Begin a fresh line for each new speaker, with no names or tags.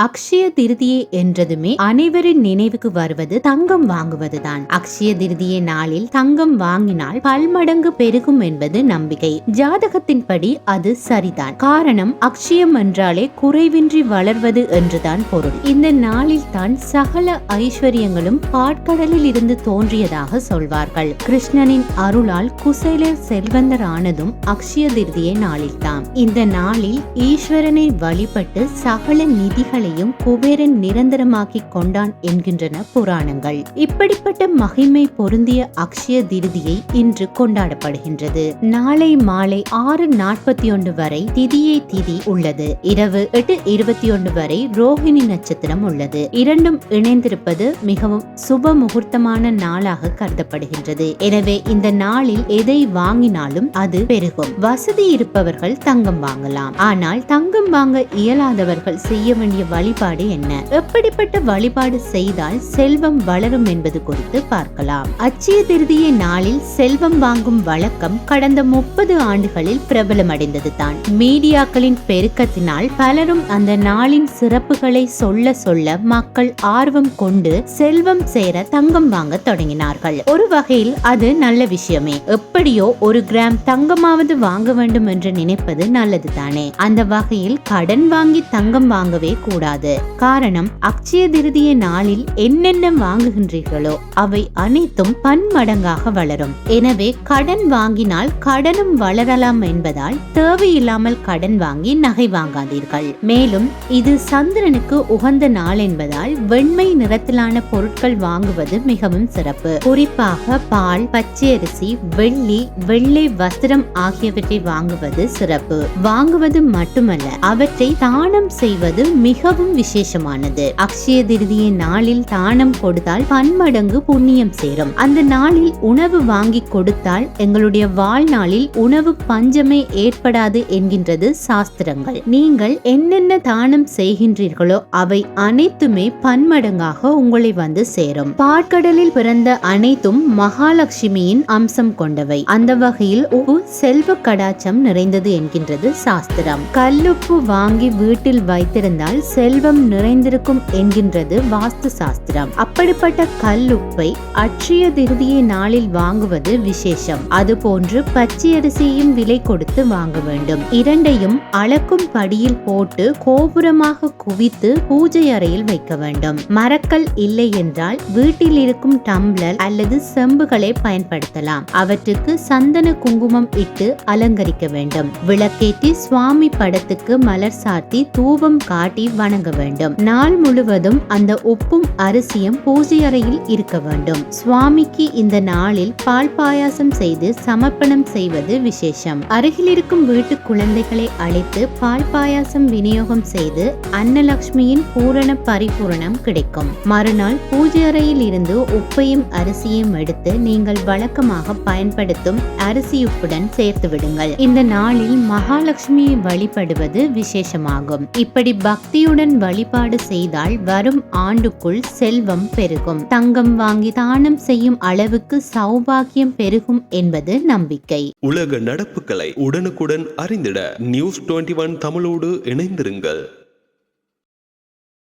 அக்ஷய திருதியை என்றதுமே அனைவரின் நினைவுக்கு வருவது தங்கம் வாங்குவதுதான். அக்ஷய திருதியை நாளில் தங்கம் வாங்கினால் பல்மடங்கு பெருகும் என்பது நம்பிக்கை. ஜாதகத்தின்படி அது சரிதான். காரணம் அக்ஷயம் என்றாலே குறைவின்றி வளர்வது என்றுதான் பொருள். இந்த நாளில் தான் சகல ஐஸ்வர்யங்களும் பாட்கடலில் இருந்து தோன்றியதாக சொல்வார்கள். கிருஷ்ணனின் அருளால் குசேலர் செல்வந்தர் ஆனதும் அக்ஷய திருதியை நாளில்தான். இந்த நாளில் ஈஸ்வரனை வழிபட்டு சகல நிதிகள் குபேரனையும் குபேரன் நிரந்தரமாக்கி கொண்டான் என்கின்றன புராணங்கள். இப்படிப்பட்ட மகிமை பொருந்திய அக்ஷய திருதியை இன்று கொண்டாடப்படுகின்றது. நாளை மாலை ஆறு நாற்பத்தி ஒன்று வரை திதியை திதி உள்ளது. இரவு எட்டு இருபத்தி ஒன்று வரை ரோஹிணி நட்சத்திரம் உள்ளது. இரண்டும் இணைந்திருப்பது மிகவும் சுப முகூர்த்தமான நாளாக கருதப்படுகின்றது. எனவே இந்த நாளில் எதை வாங்கினாலும் அது பெருகும். வசதி இருப்பவர்கள் தங்கம் வாங்கலாம். ஆனால் தங்கம் வாங்க இயலாதவர்கள் செய்ய வேண்டிய வழிபாடு என்ன? எப்படிப்பட்ட வழிபாடு செய்தால் செல்வம் வளரும் என்பது குறித்து பார்க்கலாம். அச்சய திருதிய நாளில் செல்வம் வாங்கும் வழக்கம் கடந்த முப்பது ஆண்டுகளில் பிரபலமடைந்தது தான் மீடியாக்களின் பெருக்கத்தினால் பலரும் அந்த நாளின் சிறப்புகளை சொல்ல சொல்ல மக்கள் ஆர்வம் கொண்டு செல்வம் சேர தங்கம் வாங்க தொடங்கினார்கள். ஒரு வகையில் அது நல்ல விஷயமே. எப்படியோ ஒரு கிராம் தங்கமாவது வாங்க வேண்டும் என்று நினைப்பது நல்லது தானே அந்த வகையில் கடன் வாங்கி தங்கம் வாங்கவே கூடாது. கூடாது காரணம் அக்ஷய திருதிய நாளில் என்னென்ன வாங்குகின்றீர்களோ அவை அனைத்தும் பன்மடங்காக வளரும். எனவே கடன் வாங்கினால் கடனும் வளரலாம் என்பதால் தேவையில்லாமல் கடன் வாங்கி நகை வாங்காதீர்கள். மேலும் இது சந்திரனுக்கு உகந்த நாள் என்பதால் வெண்மை நிறத்திலான பொருட்கள் வாங்குவது மிகவும் சிறப்பு. குறிப்பாக பால் பச்சரிசி வெள்ளி வெள்ளை வஸ்திரம் ஆகியவற்றை வாங்குவது சிறப்பு. வாங்குவது மட்டுமல்ல அவற்றை தானம் செய்வது மிக மிகவும் விசேஷமானது. அக்ஷய திருதிய நாளில் தானம் கொடுத்தால் பன்மடங்கு புண்ணியம் சேரும். அந்த நாளில் உணவு வாங்கி கொடுத்தால் எங்களுடைய வாழ்நாளில் உணவு பஞ்சமே ஏற்படாது என்கின்றது சாஸ்திரங்கள். நீங்கள் என்னென்ன தானம் செய்கின்றீர்களோ அவை அனைத்துமே பன்மடங்காக உங்களை வந்து சேரும். பாட்கடலில் பிறந்த அனைத்தும் மகாலட்சுமியின் அம்சம் கொண்டவை. அந்த வகையில் உப்பு செல்வ கடாச்சம் நிறைந்தது என்கின்றது சாஸ்திரம். கல்லுப்பு வாங்கி வீட்டில் வைத்திருந்தால் செல்வம் நிறைந்திருக்கும் என்கின்றது வாஸ்து சாஸ்திரம். அப்படிப்பட்ட கல்லுப்பை அட்சய திருதியை நாளில் வாங்குவது விசேஷம். அதுபோன்று பச்சை அரிசியும் விலை கொடுத்து வாங்க வேண்டும். இரண்டையும் அளக்கும் படியில் போட்டு கோபுரமாக குவித்து பூஜை அறையில் வைக்க வேண்டும். மரக்கல் இல்லை என்றால் வீட்டில் இருக்கும் டம்ளர் அல்லது செம்புகளை பயன்படுத்தலாம். அவற்றுக்கு சந்தன குங்குமம் இட்டு அலங்கரிக்க வேண்டும். விளக்கேற்றி சுவாமி படத்துக்கு மலர் சாத்தி தூபம் காட்டி வணங்க வேண்டும். நாள் முழுவதும் அந்த உப்பும் அரிசியும் பூஜை அறையில் இருக்க வேண்டும். சுவாமிக்கு இந்த நாளில் பால் பாயாசம் செய்து சமர்ப்பணம் செய்வது விசேஷம். அருகில் இருக்கும் வீட்டு குழந்தைகளை அழைத்து பால் பாயாசம் விநியோகம் செய்து அன்னலக்ஷ்மியின் பூரண பரிபூரணம் கிடைக்கும். மறுநாள் பூஜை அறையில் இருந்து உப்பையும் அரிசியும் எடுத்து நீங்கள் வழக்கமாக பயன்படுத்தும் அரிசி உப்புடன் சேர்த்து விடுங்கள். இந்த நாளில் மகாலட்சுமியை வழிபடுவது விசேஷமாகும். இப்படி பக்தியுடன் பக்தியுடன் வழிபாடு செய்தால் வரும் ஆண்டுக்குள் செல்வம் பெருகும். தங்கம் வாங்கி தானம் செய்யும் அளவுக்கு சௌபாகியம் பெருகும் என்பது நம்பிக்கை.
உலக நடப்புகளை உடனுக்குடன் அறிந்திட நியூஸ் டுவெண்ட்டி ஒன் தமிழோடு இணைந்திருங்கள்.